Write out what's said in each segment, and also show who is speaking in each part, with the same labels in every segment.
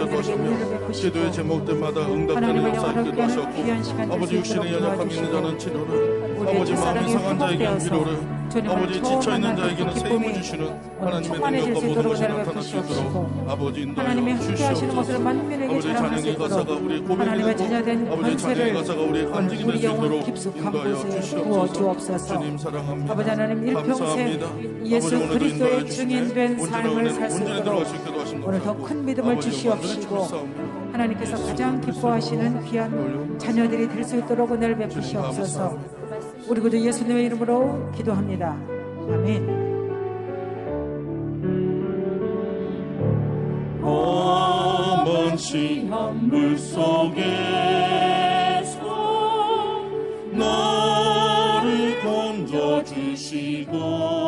Speaker 1: 있게도 하시며 기도의 제목들마다 응답되는 역사 있게도 하셨고
Speaker 2: 시간
Speaker 1: 아버지 육신의
Speaker 2: 있도록
Speaker 1: 연약함 있는 자는 치료를
Speaker 2: 우리의 첫사랑이 회복되어서
Speaker 1: 위로를
Speaker 2: 주님을
Speaker 1: 아버지
Speaker 2: 처음
Speaker 1: 지쳐있는
Speaker 2: 만난
Speaker 1: 자에게는
Speaker 2: 그
Speaker 1: 세임을
Speaker 2: 기쁨이
Speaker 1: 주시는
Speaker 2: 오늘 충만해질 수
Speaker 1: 모든
Speaker 2: 있도록 은혜를 베푸시옵시고 하나님의
Speaker 1: 인도하여
Speaker 2: 함께 하시는 것을 만민에게 자랑할 수 있도록 하나님의
Speaker 1: 찬양의
Speaker 2: 권세를
Speaker 1: 우리
Speaker 2: 영혼 깊숙한 곳에 부어 주옵소서. 아버지 하나님 일평생. 예수 그리스도의. 증인된 삶을 살 수 있도록 오늘 더 큰 믿음을 주시옵시고. 하나님께서 가장 기뻐하시는 귀한 자녀들이 될 수 있도록 은혜를 베푸시옵소서 우리 구주 예수님의 이름으로 기도합니다. 아멘.
Speaker 3: 험한 시한 물 속에서 나를 건져 주시고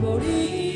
Speaker 3: 갈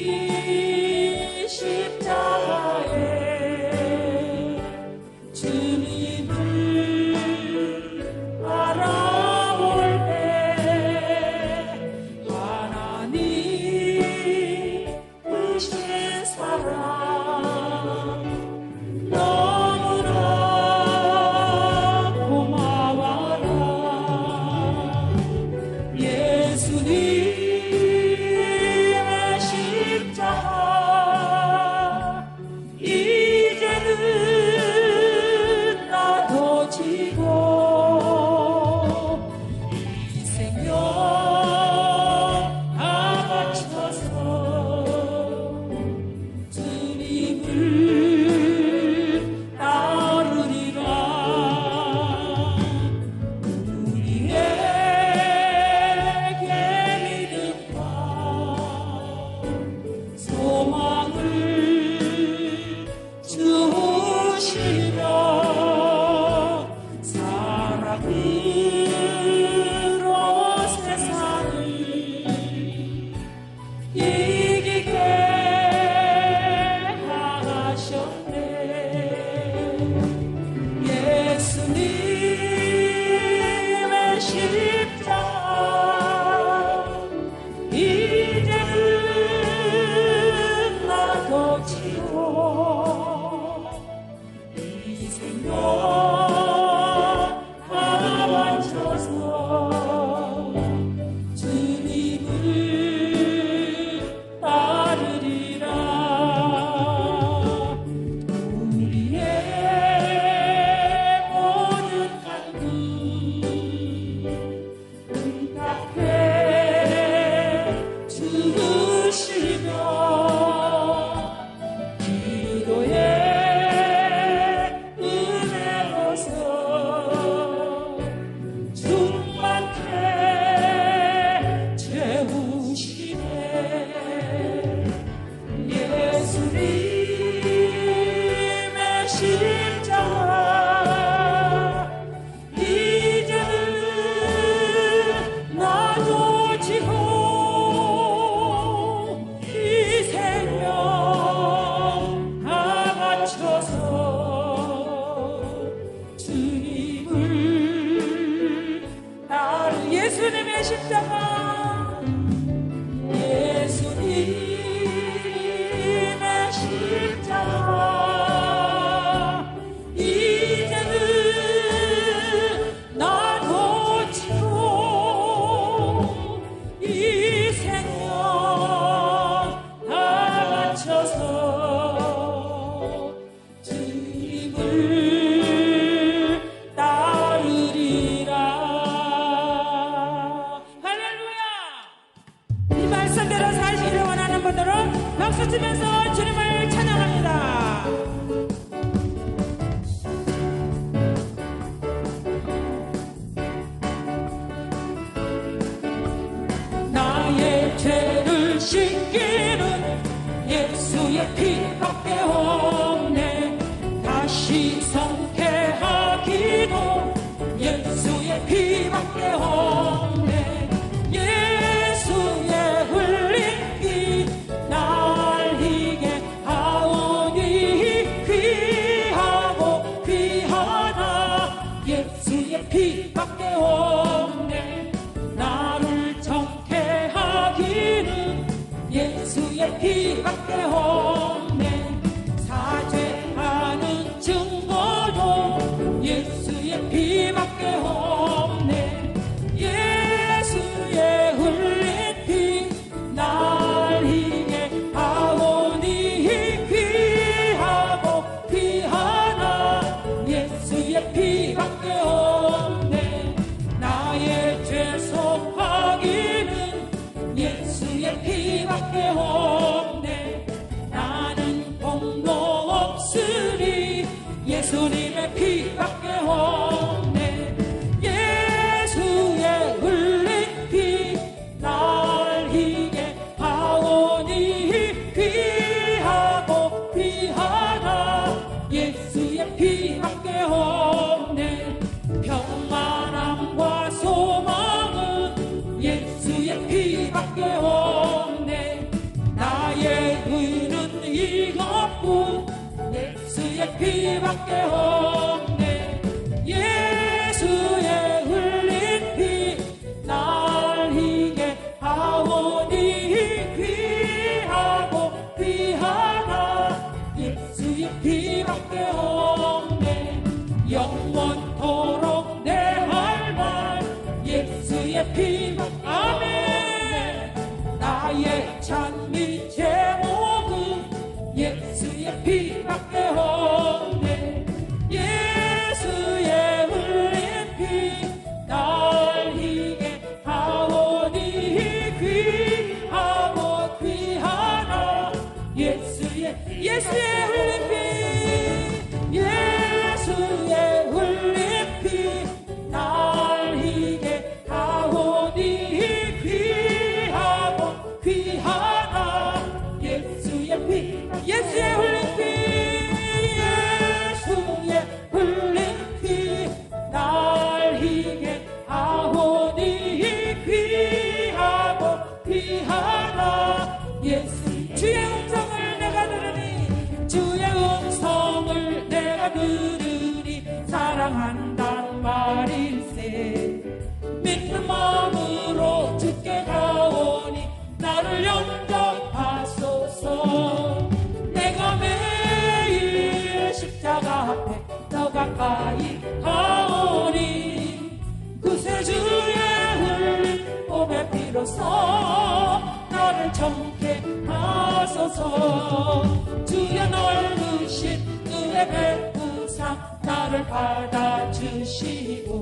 Speaker 4: que hoy. 하소서
Speaker 3: 나를 정케 하소서. 주여 넓으신 은혜 베푸사 나를 받아주시고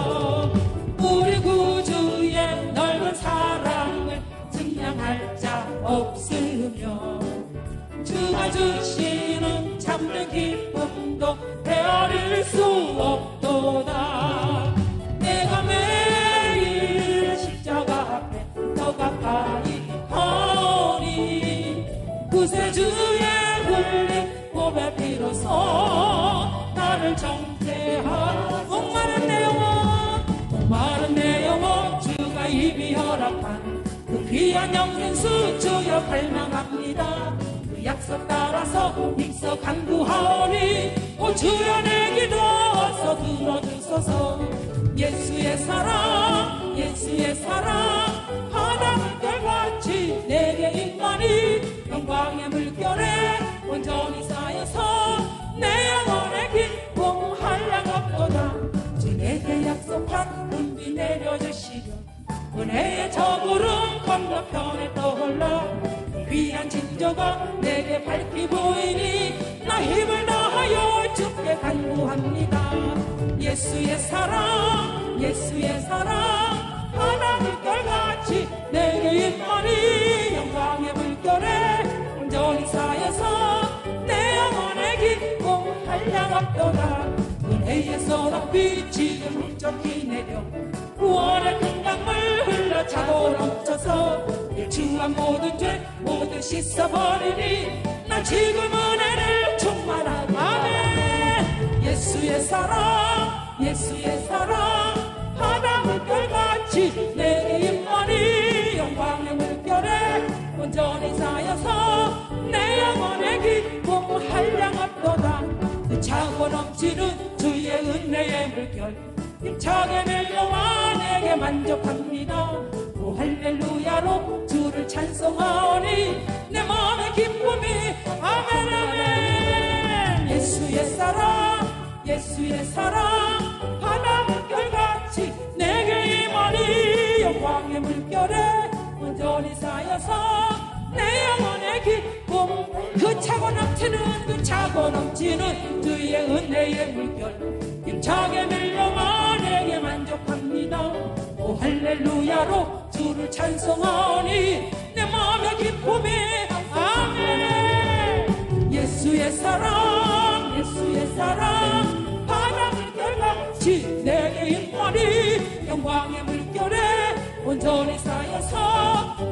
Speaker 3: 주시는 참된 기쁨도 헤아릴 수 없도다. 내가 매일 십자가 앞에 더 가까이 하니 구세주의 흘린 고에 비로소 나를 정죄한 목마른 내 영혼 목마른 내 영혼 주가 입이 허락한 그 귀한 영생 수주여 발명합니다. 그 약속 따라서 간구하오니 오 주여 내 기도 어서 들어주소서. 예수의 사랑 예수의 사랑 바닷물결같이 내게 임하니 영광의 물결에 온전히 쌓여서 내 영혼의 기쁨 한량없도다. 주 내게 약속한 은비 내려주시려 은혜의 저구름 건너편에 떠올라 귀한 진저가 내게 밝히 보이니 나 힘을 다하여 주께 간구합니다. 예수의 사랑 예수의 사랑 바다 물결같이 내게 임하니 영광의 물결에 온전히 쌓여서 내 영혼의 기쁨 한량없도다. 은혜에서 높이 지금 훌쩍히 내려 구원의 큰 강물 흘러 차고 넘쳐서 일추한 모든 죄 씻어버리니 나 지금 은혜를 충만하게 아멘 예수의 사랑 예수의 사랑 바다 물결같이 내게 임하니 영광의 물결에 온전히 쌓여서 내 영혼의 기쁨 한량없도다. 그 차고 넘치는 주의 은혜의 물결 힘차게 밀려와 내게 만족합니다. 오 할렐루야로 주를 찬송하오니 내 마음의 기쁨이 아멘 아멘. 예수의 사랑 예수의 사랑. 바다 물결같이 내게 임하니 영광의 물결에 온전히 쌓여서 내 영혼의 기쁨. 그 차고 넘치는 그 차고 넘치는 주의 은혜의 물결. 힘차게 밀려와 내게 만족합니다. 오 할렐루야로 주를 찬송하오니 내 마음의 기쁨이 아멘 예수의 사랑 예수의 사랑 바다 물결같이 내게 임하니 영광의 물결에 온전히 쌓여서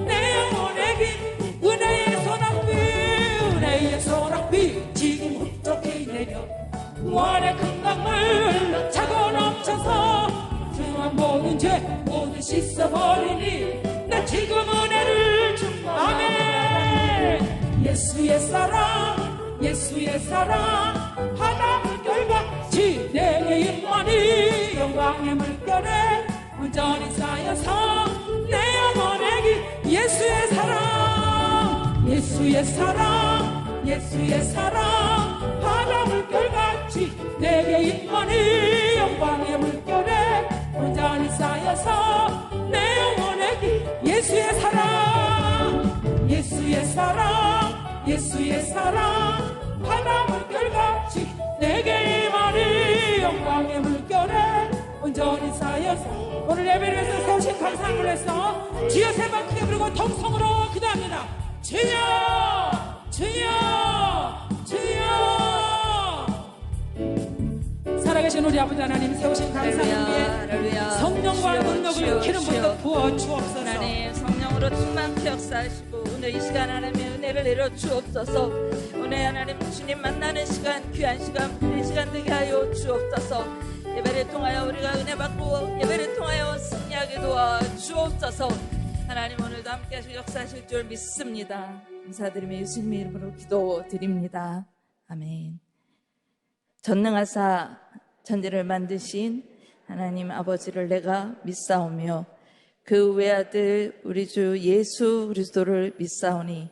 Speaker 3: 모두 씻어버리니 나 지금 은혜를 줍니다 아멘. 예수의 사랑 예수의 사랑. 바다 물결같이 내게 임하니 영광의 물결에 온전히 쌓여서 내 영혼의 기 예수의 사랑 예수의 사랑 예수의 사랑 사랑 예수의 사랑. 바다 물결같이 내게 임하니 영광의 물결에 온전히 쌓여서 오늘 예배를 위해서 세우신 감사함을 해서 주여 세번 크게 부르고 통성으로 기도합니다. 주여 주여 주여. 살아계신 우리 아버지 하나님 세우신 감사함을 위해. 성령과 능력을
Speaker 5: 주여,
Speaker 3: 기름
Speaker 5: 주여.
Speaker 3: 부터 부어 주옵소서.
Speaker 5: 하나님 성령으로 충만케 역사하시고 오늘 이 시간 하나님의 은혜를 내려 주옵소서. 오늘 하나님 주님 만나는 시간 귀한 시간 이 시간 되게 하여 주옵소서. 예배를 통하여 우리가 은혜 받고 예배를 통하여 승리하게 도와 주옵소서. 하나님 오늘도 함께 하시고 역사하실 줄 믿습니다. 감사드리며 예수님의 이름으로 기도드립니다. 아멘. 전능하사 천지를 만드신 하나님 아버지를 내가 믿사오며 그 외아들 우리 주 예수 그리스도를 믿사오니